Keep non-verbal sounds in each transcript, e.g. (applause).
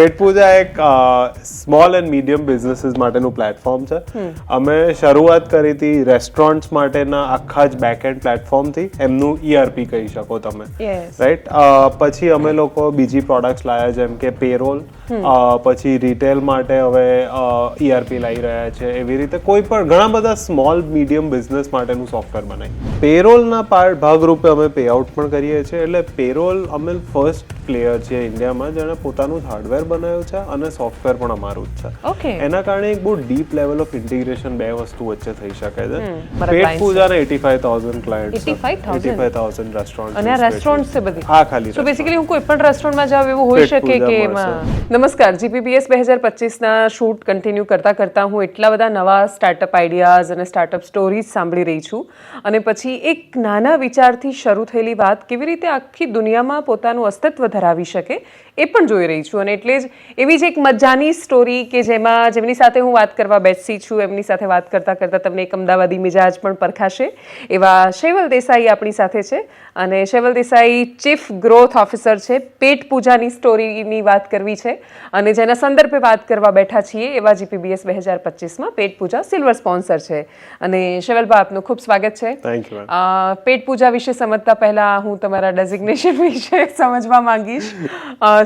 પેટ પૂજા એક small and medium businesses માટેનું platform છે. અમે શરૂઆત કરી હતી રેસ્ટોરન્ટ્સ માટેના આખા જ બેક એન્ડ પ્લેટફોર્મથી એમનું ઈઆરપી કહી શકો તમે. રાઈટ પછી અમે લોકો બીજી પ્રોડક્ટ્સ લાયા જેમ કે પેરોલ પછી રિટેલ માટે હવે ઈઆરપી લાવી રહ્યા છે. એવી રીતે કોઈ પણ ઘણા બધા સ્મોલ મીડિયમ બિઝનેસ માટેનું સોફ્ટવેર બનાવી પેરોલના પાર્ટ ભાગરૂપે અમે પે આઉટ પણ કરીએ છીએ. એટલે પેરોલ અમે ફર્સ્ટ પ્લેયર છીએ ઇન્ડિયામાં જેણે પોતાનું હાર્ડવેર બનાવ્યું છે અને સોફ્ટવેર પણ અમારું જ છે. એના કારણે એક બહુ ડીપ લેવલ ઓફ ઇન્ટિગ્રેશન બે વસ્તુ વચ્ચે થઈ શકે છે. પેટ પૂજાને eighty five thousand client eighty five thousand restaurant અને રેસ્ટોરન્ટ છે બધી? હા ખાલી તો બેસિકલી હું કોઈ પણ રેસ્ટોરન્ટમાં જાવ એવું હોઈ શકે કે નમસ્કાર જીપીપીએસ બે હજાર પચીસના શૂટ કન્ટિન્યુ કરતા કરતા હું એટલા બધા નવા સ્ટાર્ટઅપ આઈડિયાઝ અને સ્ટાર્ટઅપ સ્ટોરીઝ સાંભળી રહી છું. અને પછી એક નાના વિચારથી શરૂ થયેલી વાત કેવી રીતે આખી દુનિયામાં પોતાનું અસ્તિત્વ ધરાવી શકે એ પણ જોઈ રહી છું અને એટલે જ એવી જ એક મજાની સ્ટોરી કે જેમાં જેમની સાથે હું વાત કરવા બેસી છું એમની સાથે વાત કરતા કરતા તમને એક અમદાવાદી મિજાજ પણ પરખાશે. એવા શૈવલ દેસાઈ આપણી સાથે છે અને Shaival Desai chief growth officer છે પેટ પૂજાની સ્ટોરીની વાત કરવી છે અને જેના સંદર્ભે વાત કરવા બેઠા છીએ એવા જીપીબીએસ બે હજાર પચીસમાં પેટ પૂજા સિલ્વર સ્પોન્સર છે. અને શૈવલભાઈ આપનું ખૂબ સ્વાગત છે. પેટ પૂજા વિશે સમજતા પહેલાં હું તમારા ડેઝિગ્નેશન વિશે (laughs) સમજવા માંગીશ.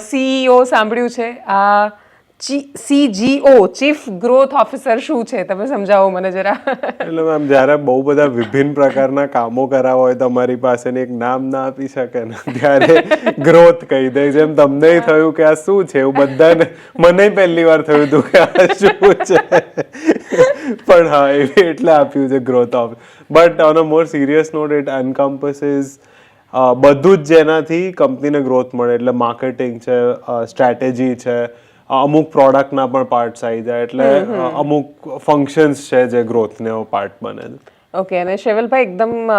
સીઈઓ સાંભળ્યું છે. આ સીજીઓ ચીફ ગ્રોથ ઓફિસર શું છે? તમે સમજાવો મને જરા. એટલે મેમ જ્યારે બહુ બધા વિભિન્ન પ્રકારના કામો કરાવવા હોય તમારી પાસે એક નામ ના આપી શકે ને? ત્યારે ગ્રોથ કહી દે. જેમ તમને થયું કે આ શું છે? એવું બધાને મને પહેલી વાર થયું હતું કે આ શું છે? પણ હા એટલે આપ્યું છે growth of but on a more serious note it encompasses બધું જ જેનાથી કંપનીને ગ્રોથ મળે. એટલે માર્કેટિંગ છે સ્ટ્રેટેજી છે અમુક પ્રોડક્ટના પણ પાર્ટ્સ આવી જાય. એટલે અમુક ફંક્શન્સ છે જે ગ્રોથને પાર્ટ બને છે. ઓકે અને શેવલભાઈ એકદમ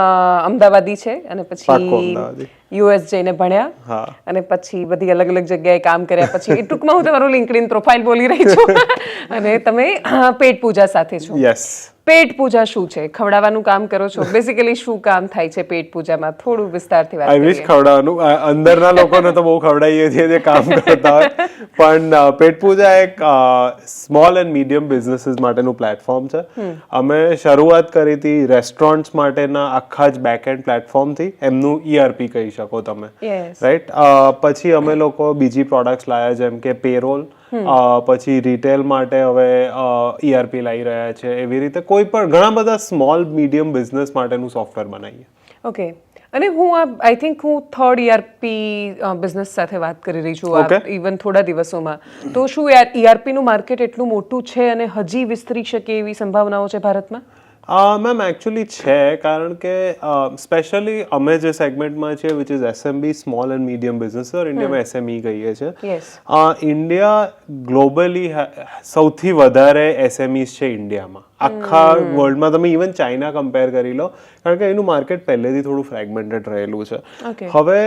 અમદાવાદી છે અને પછી. યુએસ જઈને ભણ્યા. હા. અને પછી બધી અલગ અલગ જગ્યાએ કામ કર્યા. પછી ટૂંકમાં હું તમારું લિંકડિન પ્રોફાઇલ બોલી રહી છું. (laughs) અને તમે પેટ પૂજા સાથે છો. યસ પેટ પૂજા શું છે? ખવડાવવાનું કામ કરો છો? બેસિકલી શું કામ થાય છે પેટ પૂજામાં? થોડું વિસ્તારથી વાત કરીએ. ખવડાવવાનું. અંદરના લોકોને તો બહુ ખવડાવીએ છીએ જે કામ કરતા હોય. પણ પેટ પૂજા એક સ્મોલ એન્ડ મીડિયમ બિઝનેસીસ માટેનું પ્લેટફોર્મ છે. અમે શરૂઆત કરી હતી રેસ્ટોરન્ટ્સ માટેના આખા જ બેક એન્ડ પ્લેટફોર્મથી એમનું ઈઆરપી કહી શકો તમે. રાઈટ પછી અમે લોકો બીજી પ્રોડક્ટ્સ લાયા જેમ કે પેરોલ પછી રિટેલ માટે હવે ઈઆરપી લાવી રહ્યા છે એવી રીતે કોઈ પણ ઘણા બધા સ્મોલ મીડિયમ બિઝનેસ માટેનું સોફ્ટવેર બનાવીએ. ઓકે અને હું આ આઈ થિંક હું થર્ડ ઈઆરપી બિઝનેસ સાથે વાત કરી રહી છું. ઇવન થોડા દિવસોમાં. તો શું ઈઆરપી નું માર્કેટ એટલું મોટું છે અને હજી વિસ્તરી શકે એવી સંભાવનાઓ છે ભારતમાં? મેમ એકચ્યુઅલી છે કારણ કે સ્પેશિયલી અમે જે સેગમેન્ટમાં છીએ which is SMB small and medium business or ઇન્ડિયામાં એસએમઈ કહીએ છીએ. ઇન્ડિયા ગ્લોબલી સૌથી વધારે એસએમઈસ છે ઇન્ડિયામાં આખા વર્લ્ડમાં તમે ઇવન ચાઇના કમ્પેર કરી લો કારણ કે એનું માર્કેટ પહેલેથી થોડું ફ્રેગમેન્ટેડ રહેલું છે. હવે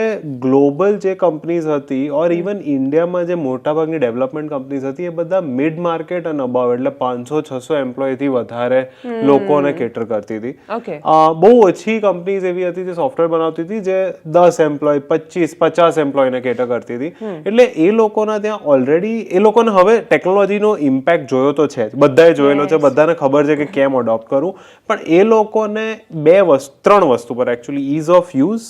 ગ્લોબલ જે કંપનીઝ હતી ઓર ઇવન ઇન્ડિયામાં જે મોટાભાગની ડેવલપમેન્ટ કંપનીઝ હતી એ બધા મિડ માર્કેટ અને અબાવ એટલે પાંચસો છસો એમ્પ્લોયથી વધારે લોકોને કેટર કરતી હતી. બહુ ઓછી કંપનીઝ એવી હતી જે સોફ્ટવેર બનાવતી હતી જે દસ એમ્પ્લોય પચીસ પચાસ એમ્પ્લોયને કેટર કરતી હતી. એટલે એ લોકોના ત્યાં ઓલરેડી એ લોકોને હવે ટેકનોલોજીનો ઇમ્પેક્ટ જોયો તો છે. બધાએ જોયેલો છે બધાને ખબર છે કે કેમ અડોપ્ટ કરવું પણ એ લોકોને બે વસ્તુ ત્રણ વસ્તુ પર actually ease of use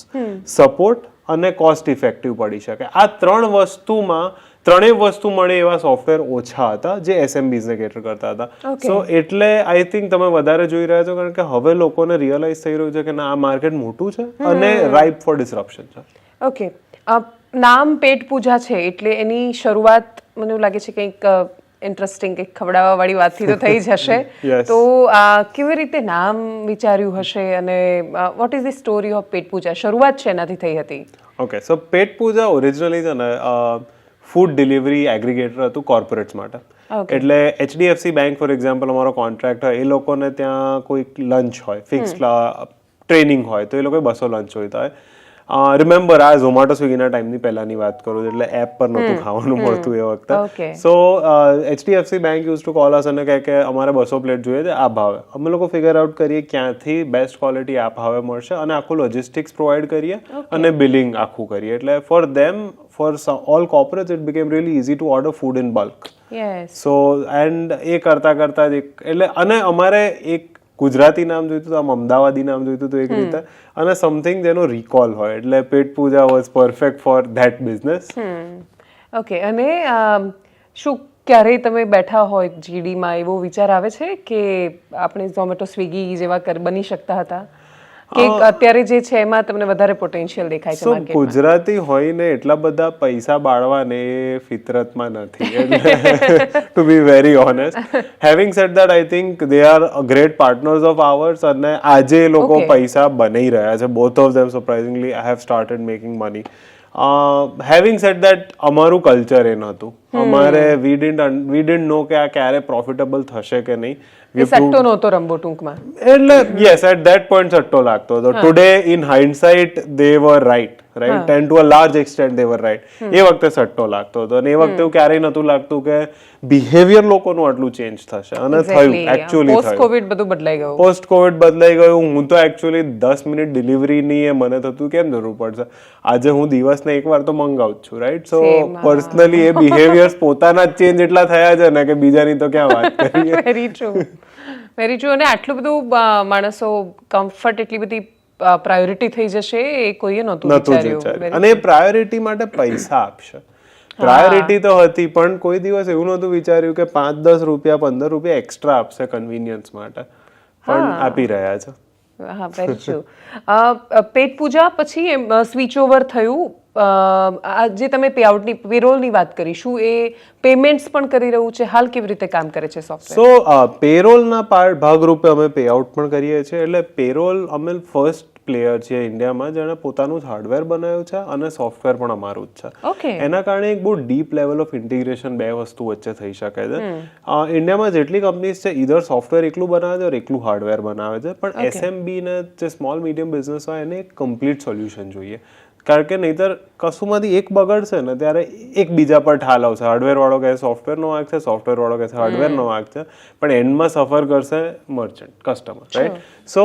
support અને કોસ્ટ ઇફેક્ટિવ પડી શકે. આ ત્રણ વસ્તુમાં ત્રણેય વસ્તુ મળે એવા સોફ્ટવેર ઓછા હતા જે એસએમબીઝને કેટર કરતા હતા. સો એટલે આઈ થિંક તમે વધારે જોઈ રહ્યા છો કારણ કે હવે લોકોને રિયલાઇઝ થઈ રહ્યું છે કે ના આ માર્કેટ મોટું છે અને રાઇપ ફોર ડિસરપ્શન છે. ઓકે નામ પેટ પૂજા છે એટલે એની શરૂઆત મને લાગે છે કંઈક ઇન્ટરેસ્ટિંગ કંઈક ખવડાવવા વાળી વાતથી તો થઈ જ હશે (laughs) તો આ કેવી રીતે નામ વિચાર્યું હશે અને what is the story of Petpooja શરૂઆત છે એનાથી થઈ હતી. ઓકે સો પેટ પૂજા ઓરિજિનલી છે ને ફૂડ ડિલિવરી એગ્રીગેટર હતું કોર્પોરેટ્સ માટે. એટલે એચડીએફસી બેંક ફોર એક્ઝામ્પલ અમારો કોન્ટ્રાક્ટ હોય એ લોકોને ત્યાં કોઈક લંચ હોય ફિક્સ ટ્રેનિંગ હોય તો એ લોકોએ બસો લંચ જોઈતા હોય. રિમેમ્બર આ ઝોમેટો સ્વિગીના ટાઈમની પહેલાની વાત કરું છું એટલે એપ પર નહોતું ખાવાનું મળતું એ વખતે. So HDFC bank used to call us અને કહે કે અમારે બસો પ્લેટ જોઈએ છે આ ભાવે. અમે લોકો ફિગર આઉટ કરીએ ક્યાંથી બેસ્ટ ક્વોલિટી આ ભાવે મળશે અને આખું લોજિસ્ટિક્સ પ્રોવાઈડ કરીએ અને બિલિંગ આખું કરીએ. એટલે for them for all corporates it became really easy to order food in bulk so and એ કરતા કરતા જ એક એટલે અને અમારે એક ગુજરાતી નામ જોઈતું હતું આમ અમદાવાદી નામ જોઈતું હતું એક રીતે. અને સમથિંગ જેનો રિકોલ હોય એટલે Petpooja was perfect for that business okay અને શું ક્યારેય તમે બેઠા હોય જીડીમાં એવો વિચાર આવે છે કે આપણે ઝોમેટો સ્વિગી જેવા કર બની શકતા હતા? કે અત્યારે જે છે એમાં તમને વધારે પોટેન્શિયલ દેખાય છે સો ગુજરાતી હોઈને એટલા બધા પૈસા બાળવાને ફિતરતમાં નથી. To be very honest having said that I think they are great partners of ours અને આજે લોકો પૈસા બની રહ્યા છે. Both of them surprisingly I have started making money having said that અમારું કલ્ચર એ નહોતું. અમારે વી ડિડન્ટ વી ડિડન્ટ નો કે આ ક્યારે પ્રોફિટેબલ થશે કે નહીં. એ સટ્ટો નહોતો રમવો ટૂંકમાં. એટલે યસ એટ ધેટ પોઈન્ટ સટ્ટો લાગતો હતો. Today in hindsight they were right right and to a large extent they were right એ વખતે સટ્ટો લાગતો હતો. અને એ વખતે એવું ક્યારેય નતું લાગતું કે બિહેવિયર લોકોનું આટલું ચેન્જ થશે. અને થયું એકચ્યુઅલી પોસ્ટ કોવિડ બધું બદલાઈ ગયું. પોસ્ટ કોવિડ બદલાઈ ગયું. હું તો એકચ્યુઅલી દસ મિનિટ ડિલિવરીની એ મને થતું કેમ જરૂર પડશે? આજે હું દિવસને એકવાર તો મંગાવું છું રાઈટ સો પર્સનલી એ બિહેવિયર્સ પોતાના જ ચેન્જ એટલા થયા છે ને કે બીજાની તો ક્યાં વાત (laughs) કરીએ? વેરી ટ્રુ વેરી ટ્રુ અને આટલું બધું માણસો કમ્ફર્ટ એટલી બધી પ્રાયોરિટી થઈ જશે એ કોઈએ નહોતું વિચાર્યું. અને પ્રાયોરિટી માટે પૈસા આપશે. પ્રાયોરિટી તો હતી પણ કોઈ દિવસ એવું નહોતું વિચાર્યું કે પાંચ દસ રૂપિયા પંદર રૂપિયા એક્સ્ટ્રા આપશે કન્વિનિયન્સ માટે. પણ આપી રહ્યા છે. હા વેરી ટ્રુ પેટ પૂજા પછી સ્વિચ ઓવર થયું. જે તમે પેઆઉટની પેરોલની વાત કરી શું એ પેમેન્ટ્સ પણ કરી રહ્યું છે? હાલ કેવી રીતે કામ કરે છે સોફ્ટવેર સો પેરોલના પાર્ટ ભાગરૂપે અમે પે આઉટ પણ કરીએ છીએ. એટલે પેરોલ અમે ફર્સ્ટ પ્લેયર છીએ ઇન્ડિયામાં જેણે પોતાનું જ હાર્ડવેર બનાવ્યું છે અને સોફ્ટવેર પણ અમારું જ છે. ઓકે એના કારણે એક બહુ ડીપ લેવલ ઓફ ઇન્ટિગ્રેશન બે વસ્તુ વચ્ચે થઈ શકે છે. ઇન્ડિયામાં જેટલી કંપનીઝ છે ઈધર સોફ્ટવેર એકલું બનાવે છે એકલું હાર્ડવેર બનાવે છે. પણ એસએમબી ને જે સ્મોલ મીડિયમ બિઝનેસ હોય એને એક કમ્પ્લીટ સોલ્યુશન જોઈએ. કારણ કે નહીતર કશુંમાંથી એક બગડશે ને ત્યારે એક બીજા પર ઠાલ આવશે હાર્ડવેર વાળો કહે સોફ્ટવેરનો વાંક છે. સોફ્ટવેર વાળો કહે હાર્ડવેરનો વાંક છે. પણ એન્ડમાં સફર કરશે મર્ચન્ટ કસ્ટમર રાઈટ સો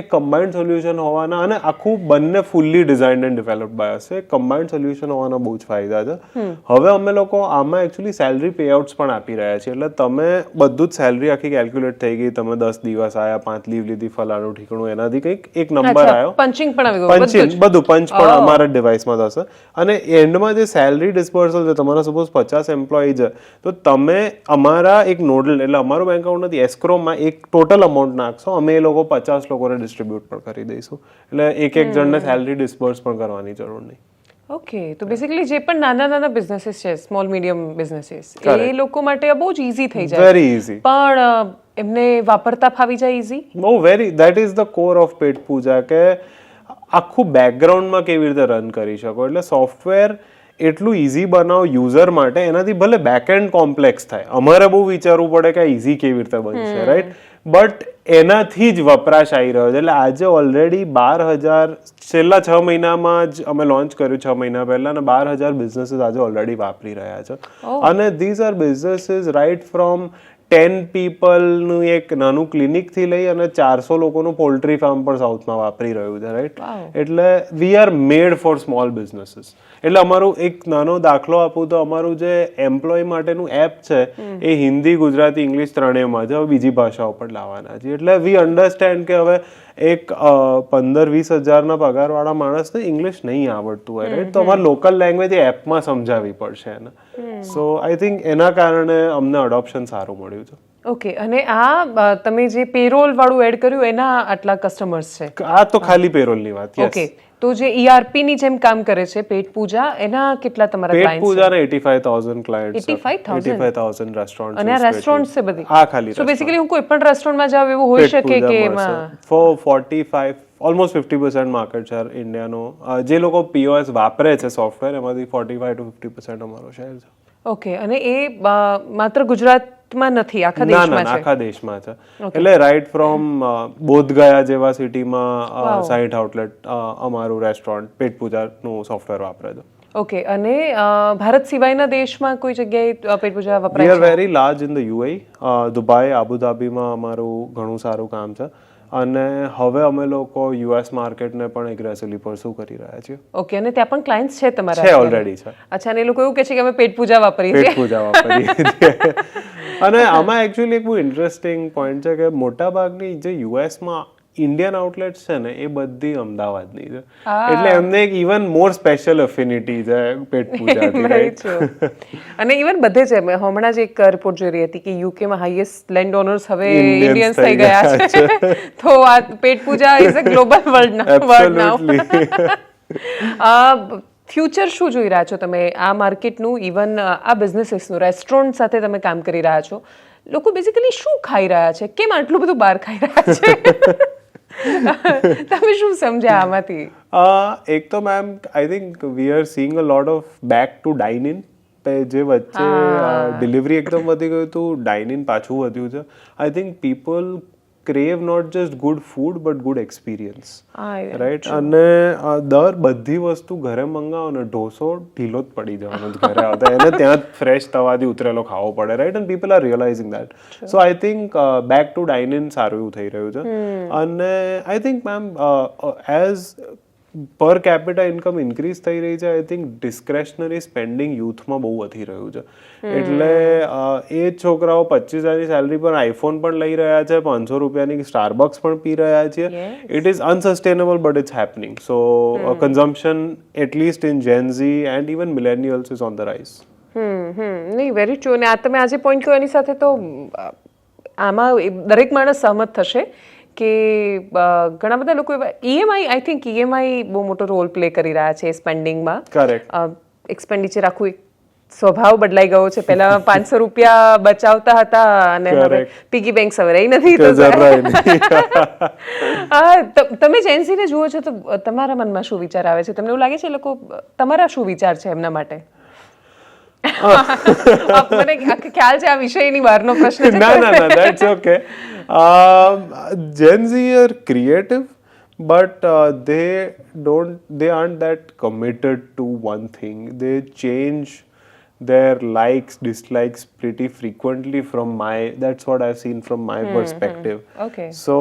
એક કમ્બાઇન્ડ સોલ્યુશન હોવાના અને આખું બંને fully designed and develop by હશે કમ્બાઇન્ડ સોલ્યુશન હોવાના બહુ જ ફાયદા છે. હવે અમે લોકો આમાં એકચ્યુઅલી સેલરી પેઆઉટ્સ પણ આપી રહ્યા છીએ. એટલે તમે બધું જ સેલરી આખી કેલ્ક્યુલેટ થઈ ગઈ. તમે દસ દિવસ આયા પાંચ લીવ લીધી ફલાણું ઠીકણું એનાથી કંઈક એક નંબર આવ્યો પંચિંગ પણ આવી ગયું બધું પંચ પણ અમારા ડિવાઇસમાં થશે અને એન્ડમાં જે સેલરી ડિસ્પર્સલ છે તમારા સપોઝ પચાસ એમ્પ્લોય છે તો તમે અમારા એક નોડલ એટલે અમારું બેંક એકાઉન્ટ નથી એસ્ક્રોમાં એક ટોટલ અમાઉન્ટ નાખશો અમે એ લોકો પચાસ લોકોને ડિસ્ટ્રીબ્યુટ પણ કરી દઈશું. એટલે એક એક જણને સેલરી ડિસ્પર્સ પણ કરવાની જરૂર નહીં. ઓકે તો બેસિકલી જે પણ નાના નાના બિઝનેસીસ છે સ્મોલ મીડિયમ બિઝનેસીસ એ લોકો માટે બહુ જ ઇઝી થઈ જાય. વેરી ઇઝી પણ એમને વાપરતા ફાવી જાય ઇઝી બહુ very that is the core of Petpooja કે આખું બેકગ્રાઉન્ડમાં કેવી રીતે રન કરી શકો? એટલે સોફ્ટવેર એટલું ઇઝી બનાવો યુઝર માટે એનાથી ભલે બેકએન્ડ કોમ્પ્લેક્સ થાય. અમારે બહુ વિચારવું પડે કે ઇઝી કેવી રીતે બનશે રાઈટ બટ એનાથી જ વપરાશ આવી રહ્યો છે. એટલે આજે ઓલરેડી બાર હજાર છેલ્લા છ મહિનામાં જ અમે લોન્ચ કર્યું છ મહિના પહેલા અને બાર હજાર બિઝનેસીસ આજે ઓલરેડી વાપરી રહ્યા છે. અને these are businesses right from ten પીપલનું એક નાનું ક્લિનિકથી લઈ અને ચારસો લોકોનું પોલ્ટ્રી ફાર્મ પણ સાઉથમાં વાપરી રહ્યું છે રાઈટ એટલે we are made for small businesses એટલે અમારું એક નાનો દાખલો આપું તો અમારું જે એમ્પ્લોય માટેનું એપ છે એ હિન્દી ગુજરાતી ઇંગ્લિશ ત્રણેયમાં છે હવે બીજી ભાષાઓ પર લાવવાના છે. એટલે વી અન્ડરસ્ટેન્ડ કે હવે એક પંદર વીસ હજારના પગારવાળા માણસને ઇંગ્લિશ નહીં આવડતું હોય રાઈટ તો અમારે લોકલ લેંગ્વેજ એપમાં સમજાવવી પડશે એને. સો આઈ થિંક એના કારણે અમને અડોપ્શન સારું મળ્યું છે. ઓકે અને આ તમે જે પેરોલ વાળું એડ કર્યું એના આટલા કસ્ટમર્સ છે? આ તો ખાલી પેરોલની વાત ઓકે તો જે ઈઆરપી ની જેમ કામ કરે છે પેટ પૂજા એના કેટલા તમારા પેટ eighty five thousand clients 85,000? Eighty five thousand restaurant અને રેસ્ટોરન્ટ છે બધી? હા ખાલી સો બેસિકલી હું કોઈ પણ રેસ્ટોરન્ટમાં જાવ એવું હોઈ શકે કે એમાં for forty five almost fifty percent market share ઇન્ડિયાનો જે લોકો પીઓએસ વાપરે છે સોફ્ટવેર એમાંથી forty five to fifty percent અમારો શેર છે. ઓકે અને એ માત્ર ગુજરાત સાઉથમાં નથી આખા દેશમાં છે. આખા દેશમાં છે. એટલે રાઈટ ફ્રોમ બોધગયા જેવા સિટીમાં સાઈઠ આઉટલેટ અમારું રેસ્ટોરન્ટ પેટ પૂજાનું સોફ્ટવેર વાપરે છે. ઓકે અને ભારત સિવાયના દેશમાં કોઈ જગ્યાએ પેટપૂજા પેટ પૂજા વી વપરાય are very large in the UAE Dubai આબુધાબીમાં અમારું ઘણું સારું કામ છે. અને હવે અમે લોકો યુએસ માર્કેટને પણ એગ્રેસિવલી પરસુ કરી રહ્યા છીએ. ઓકે અને ત્યાં પણ ક્લાયન્ટ્સ છે તમારા છે ઓલરેડી છે. અચ્છા અને એ લોકો એવું કહે છે કે અમે પેટ પૂજા વાપરીએ પેટ પૂજા વાપરીએ છીએ. (laughs) અને આમાં એકચ્યુઅલી એક બહુ ઇન્ટરેસ્ટિંગ પોઈન્ટ છે કે મોટા ભાગની જે યુએસમાં ઇન્ડિયન આઉટલેટ્સ છે ને એ બધી અમદાવાદની છે. એટલે એમને એક ઇવન મોર સ્પેશિયલ અફિનિટી છે પેટ (laughs) પૂજાથી રાઈટ (laughs) અને ઇવન બધે છે મેં હમણાં જ એક રિપોર્ટ જોઈ રહી હતી કે યુકેમાં હાઈએસ્ટ લેન્ડ ઓનર્સ હવે ઇન્ડિયન્સ થઈ ગયા છે. (laughs) તો આ Petpooja is a global world word now future શું જોઈ રહ્યા છો તમે? આ માર્કેટનું ઇવન આ બિઝનેસીસનું રેસ્ટોરન્ટ સાથે તમે કામ કરી રહ્યા છો. લોકો બેઝિકલી શું ખાઈ રહ્યા છે? કેમ આટલું બધું બહાર ખાઈ રહ્યા છે? (laughs) તમે શું સમજ્યા આમાંથી? એક તો ma'am I think we are seeing a lot of back to dine in જે વચ્ચે ડિલિવરી એકદમ વધી ગયું હતું ડાઇન ઇન પાછું વધ્યું છે. I think people crave not just good food but good experience right અને દર બધી વસ્તુ ઘરે મંગાવો ને ઢોસો ઢીલો જ પડી જવાનો ઘરે આવતા. એને ત્યાં જ ફ્રેશ તવાથી ઉતરેલો ખાવો પડે right and people are realising that so I think back to dine in સારું એવું થઈ રહ્યું છે. અને I think ma'am as per capita income increase થઈ રહી છે. આઈ થિંક ડિસ્ક્રેશનરી સ્પેન્ડિંગ યુથમાં બહુ વધી રહ્યું છે. એટલે એ છોકરાઓ પચીસ હજારની સેલરી પર આઈફોન પણ લઈ રહ્યા છે પાંચસો રૂપિયાની સ્ટારબક્સ પણ પી રહ્યા છે. It is unsustainable but it's happening so consumption at least in Gen Z and even millennials is on the hum નહીં વેરી ટ્રુ અને આ તમે આજે પોઈન્ટ કર્યો એની સાથે તો આમાં દરેક માણસ સહમત થશે. કે ઘણા બધા લોકો ઈએમઆઈ આઈ થિંક ઈએમઆઈ બહુ મોટો રોલ પ્લે કરી રહ્યા છે સ્પેન્ડિંગમાં એક્સપેન્ડિચર આખું એક સ્વભાવ બદલાઈ ગયો છે. પહેલા પાંચસો રૂપિયા બચાવતા હતા અને હવે. પીગી બેંક સવરાઈ નથી તો (laughs) તમે જેન્સીને જુઓ છો તો તમારા મનમાં શું વિચાર આવે છે? તમને એવું લાગે છે લોકો તમારા શું વિચાર છે એમના માટે? મને આખો ખ્યાલ છે આ વિષયની બહારનો પ્રશ્ન છે no no no that's okay um, gen z are creative but uh, they don't they aren't that committed to one thing they change their likes dislikes pretty frequently from my that's what i've seen from my perspective Okay. so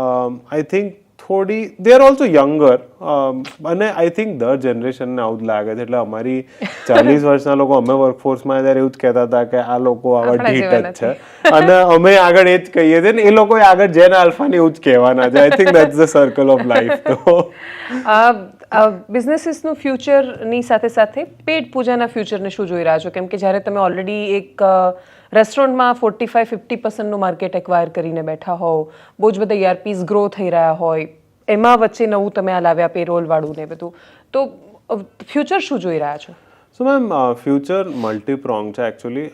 um, i think થોડી they are also younger અને I think દર જનરેશનને આવું જ લાગે છે. એટલે અમારી (laughs) ચાલીસ વર્ષના લોકો અમે વર્કફોર્સમાં ત્યારે એવું જ કહેતા હતા કે આ લોકો આવા ઢીટ જ છે. (laughs) અને અમે આગળ એ જ કહીએ છીએ ને એ લોકો આગળ જેન આલ્ફાને એવું જ કહેવાના છે. I think that's the circle of life તો બિઝનેસીસનું ફ્યુચરની સાથે સાથે પેટ પૂજાના ફ્યુચરને શું જોઈ રહ્યા છો? કેમ કે જ્યારે તમે ઓલરેડી એક રેસ્ટોરન્ટમાં ફોર્ટી ફાઈવ ફિફ્ટી પર્સન્ટનું માર્કેટ એક્વાયર કરીને બેઠા હોવ. બહુ જ બધા ઈઆરપીસ ગ્રો થઈ રહ્યા હોય. એમાં વચ્ચે નવું તમે આ લાવ્યા પેરોલવાળું ને બધું. તો ફ્યુચર શું જોઈ રહ્યા છો? સો મેમ ફ્યુચર મલ્ટીપ્રોંગ છે એકચ્યુઅલી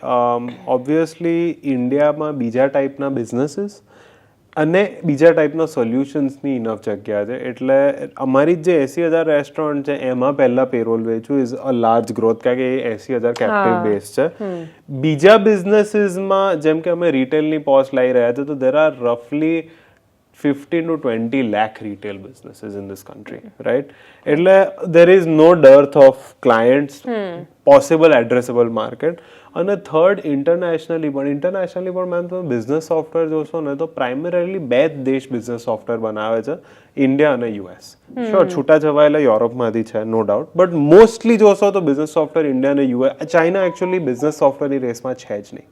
ઓબ્વિયસલી ઇન્ડિયામાં બીજા ટાઈપના બિઝનેસીસ અને બીજા ટાઈપના સોલ્યુશન્સની ઇનફ જગ્યા છે. એટલે અમારી જે એસી હજાર રેસ્ટોરન્ટ છે એમાં પહેલા પેરોલ વેચવું ઇઝ અ લાર્જ ગ્રોથ કારણ કે એ એસી હજાર કેપ્ટિવ બેઝ છે. બીજા બિઝનેસીસમાં જેમ કે અમે રિટેલની પોસ્ટ લાવી રહ્યા છે તો there are રફલી fifteen to twenty lakh retail businesses in this country right એટલે there is no dearth of clients possible addressable market અને થર્ડ ઇન્ટરનેશનલી પણ ઇન્ટરનેશનલી પણ મેમ તમે બિઝનેસ સોફ્ટવેર જોશો ને તો પ્રાઇમરીલી બે જ દેશ બિઝનેસ સોફ્ટવેર બનાવે છે ઇન્ડિયા અને યુએસ શ્યોર છૂટા છવાયેલા યુરોપમાંથી છે નો ડાઉટ બટ મોસ્ટલી જોશો તો બિઝનેસ સોફ્ટવેર ઇન્ડિયા અને યુએસ ચાઇના એકચ્યુઅલી બિઝનેસ સોફ્ટવેરની રેસમાં છે જ નહીં.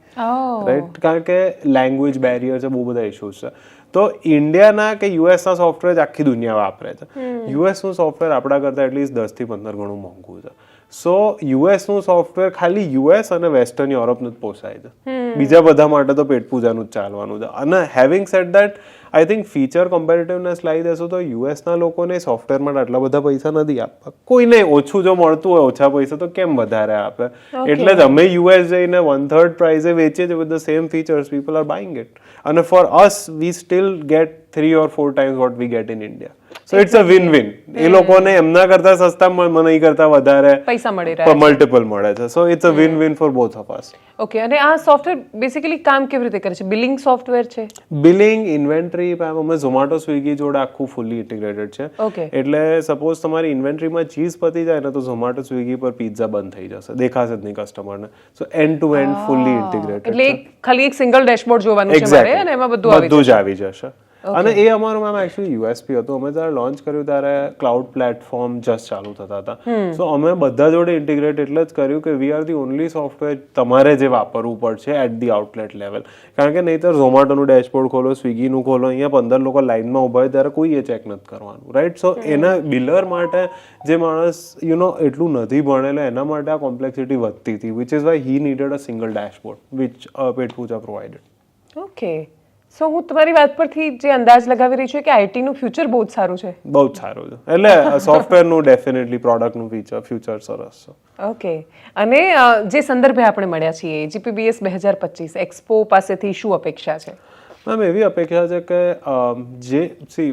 રાઈટ કારણ કે લેંગ્વેજ બેરિયર છે બહુ બધા ઇશ્યુઝ છે. તો ઇન્ડિયાના કે યુએસના સોફ્ટવેર જ આખી દુનિયા વાપરે છે. યુએસનું સોફ્ટવેર આપણા કરતાં એટલીસ્ટ દસથી પંદર ગણું મોંઘું છે. સો યુએસનું સોફ્ટવેર ખાલી યુએસ અને વેસ્ટર્ન યુરોપનું જ પોસાય છે. બીજા બધા માટે તો પેટ પૂજાનું જ ચાલવાનું છે. અને having said that I think feature comparativeness લાવી દેશો તો યુએસના લોકોને સોફ્ટવેર માટે આટલા બધા પૈસા નથી આપવા કોઈને ઓછું જો મળતું હોય ઓછા પૈસા તો કેમ વધારે આપે? એટલે જ અમે યુએસ જઈને વન થર્ડ પ્રાઇઝે વેચીએ છીએ with the same features people are buying it અને for us we still get three or four times what we get in India so it's a win win એ લોકોને એમના કરતા સસ્તા મને એ કરતા વધારે પૈસા મળી રહ્યા મલ્ટિપલ મળે છે. So it's a win win for both of us okay અને આ સોફ્ટવેર બેસિકલી કામ કેવી રીતે કરે છે? બિલિંગ સોફ્ટવેર છે? બિલિંગ ઇન્વેન્ટરી અમે ઝોમેટો સ્વિગી જોડે આખું ફૂલી ઇન્ટિગ્રેટેડ છે. ઓકે એટલે સપોઝ તમારી ઇન્વેન્ટરીમાં ચીઝ પતી જાય ને તો ઝોમેટો સ્વિગી પર પિઝા બંધ થઈ જશે. દેખાશે જ નહીં કસ્ટમરને so end to end fully integrated એટલે ખાલી એક સિંગલ ડેશબોર્ડ જોવાનું છે મારે અને એમાં બધું બધું જ આવી જશે. અને એ અમારું મેમ એકચ્યુઅલી યુએસપી હતો. અમે જ્યારે લોન્ચ કર્યું ત્યારે ક્લાઉડ પ્લેટફોર્મ જસ્ટ ચાલુ થતા હતા. સો અમે બધા જોડે ઇન્ટિગ્રેટ એટલે જ કર્યું કે we are the only software તમારે જે વાપરવું પડશે એટ ધી આઉટલેટ લેવલ કારણ કે નહીંતર ઝોમેટોનું ડેશબોર્ડ ખોલો સ્વિગીનું ખોલો અહીંયા પંદર લોકો લાઇનમાં ઊભા હોય ત્યારે કોઈ એ ચેક નથી કરવાનું રાઈટ સો એના બિલર માટે જે માણસ યુ નો એટલું નથી ભણેલો એના માટે આ કોમ્પ્લેક્સિટી વધતી હતી which is why he needed a single dashboard which Petpooja provided okay so હું તમારી વાત પરથી જે અંદાજ લગાવી રહી છું કે આઈટી નું ફ્યુચર બહુ જ સારું છે. બહુ જ સારું છે. એટલે સોફ્ટવેરનું ડેફિનેટલી પ્રોડક્ટનું ફીચર ફ્યુચર સરસ છે. ઓકે અને જે સંદર્ભે આપણે મળ્યા છીએ જીપીબીએસ બે હજાર પચીસ એક્સપો પાસેથી શું અપેક્ષા છે? મેમ એવી અપેક્ષા છે કે જે C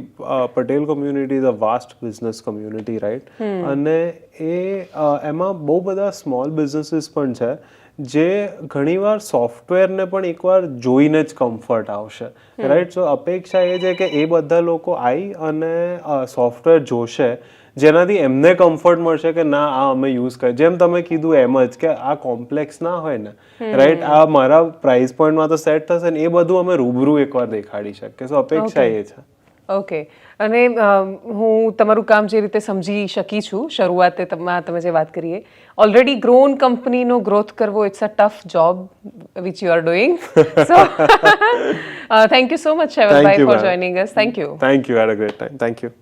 Patel community is a vast business community right અને એ એમાં બહુ બધા સ્મોલ બિઝનેસીસ પણ છે. જે ઘણીવાર સોફ્ટવેરને પણ એકવાર જોઈને જ કમ્ફર્ટ આવશે. રાઈટ સો અપેક્ષા એ છે કે એ બધા લોકો આવી અને સોફ્ટવેર જોશે જેનાથી એમને કમ્ફર્ટ મળશે કે ના આ અમે યુઝ કરીએ જેમ તમે કીધું એમ જ કે આ કોમ્પ્લેક્સ ના હોય ને. રાઈટ આ મારા પ્રાઇસ પોઈન્ટમાં તો સેટ થશે ને એ બધું અમે રૂબરૂ એકવાર દેખાડી શકીએ. સો અપેક્ષા એ છે. ઓકે અને હું તમારું કામ જે રીતે સમજી શકી છું શરૂઆતે તમા તમે જે વાત કરીએ ઓલરેડી ગ્રોન કંપનીનો ગ્રોથ કરવો it's a tough job which you are doing so thank you so much શેવલભાઈ for joining us thank you thank you had a great time thank you